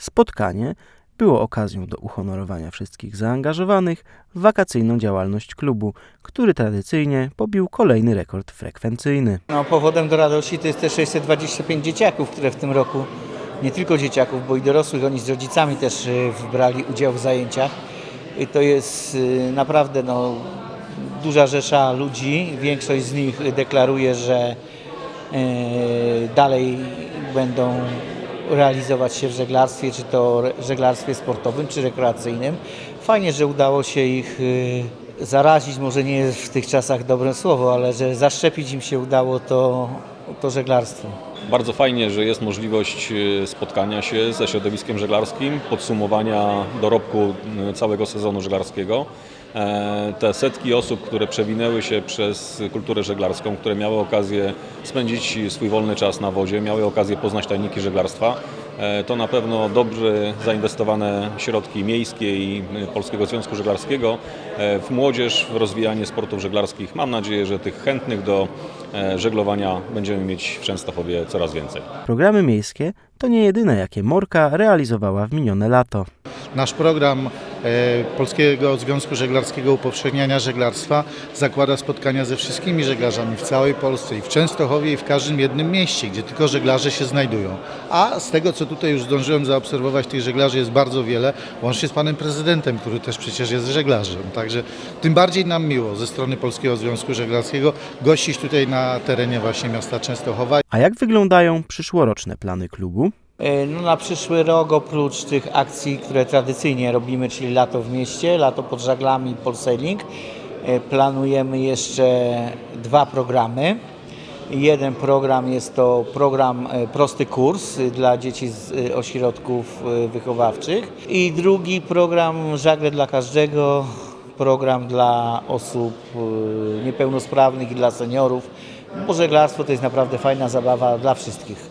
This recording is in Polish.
Spotkanie było okazją do uhonorowania wszystkich zaangażowanych w wakacyjną działalność klubu, który tradycyjnie pobił kolejny rekord frekwencyjny. No, powodem do radości to jest te 625 dzieciaków, które w tym roku, nie tylko dzieciaków, bo i dorosłych, oni z rodzicami też y, brali udział w zajęciach. I to jest y, naprawdę no, duża rzesza ludzi. Większość z nich deklaruje, że y, dalej będą realizować się w żeglarstwie, czy to żeglarstwie sportowym, czy rekreacyjnym. Fajnie, że udało się ich y, zarazić, może nie jest w tych czasach dobre słowo, ale że zaszczepić im się udało to, to żeglarstwo. Bardzo fajnie, że jest możliwość e, spotkania się ze środowiskiem żeglarskim, podsumowania dorobku e, całego sezonu żeglarskiego. E, Te setki osób, które przewinęły się przez kulturę żeglarską, które miały okazję spędzić swój wolny czas na wodzie, miały okazję poznać tajniki żeglarstwa, to na pewno dobrze zainwestowane środki miejskie i e, Polskiego Związku Żeglarskiego e, w młodzież, w rozwijanie sportów żeglarskich. Mam nadzieję, że tych chętnych do e, żeglowania będziemy mieć w Częstochowie coraz więcej. Programy miejskie to nie jedyne, jakie Morka realizowała w minione lato. Nasz program e, Polskiego Związku Żeglarskiego Upowszechniania Żeglarstwa zakłada spotkania ze wszystkimi żeglarzami w całej Polsce i w Częstochowie i w każdym jednym mieście, gdzie tylko żeglarze się znajdują. A z tego, co tutaj już zdążyłem zaobserwować, tych żeglarzy jest bardzo wiele, łącznie z panem prezydentem, który też przecież jest żeglarzem. Także tym bardziej nam miło ze strony Polskiego Związku Żeglarskiego gościć tutaj na terenie właśnie miasta Częstochowa. A jak wyglądają przyszłoroczne plany klubu? E, No, na przyszły rok oprócz tych akcji, które tradycyjnie robimy, czyli lato w mieście, lato pod żaglami, polsailing, e, planujemy jeszcze dwa programy. Jeden program jest to program e, Prosty Kurs y, dla dzieci z y, ośrodków y, wychowawczych i drugi program Żagle dla każdego, program dla osób y, niepełnosprawnych i dla seniorów, bo żeglarstwo to jest naprawdę fajna zabawa dla wszystkich.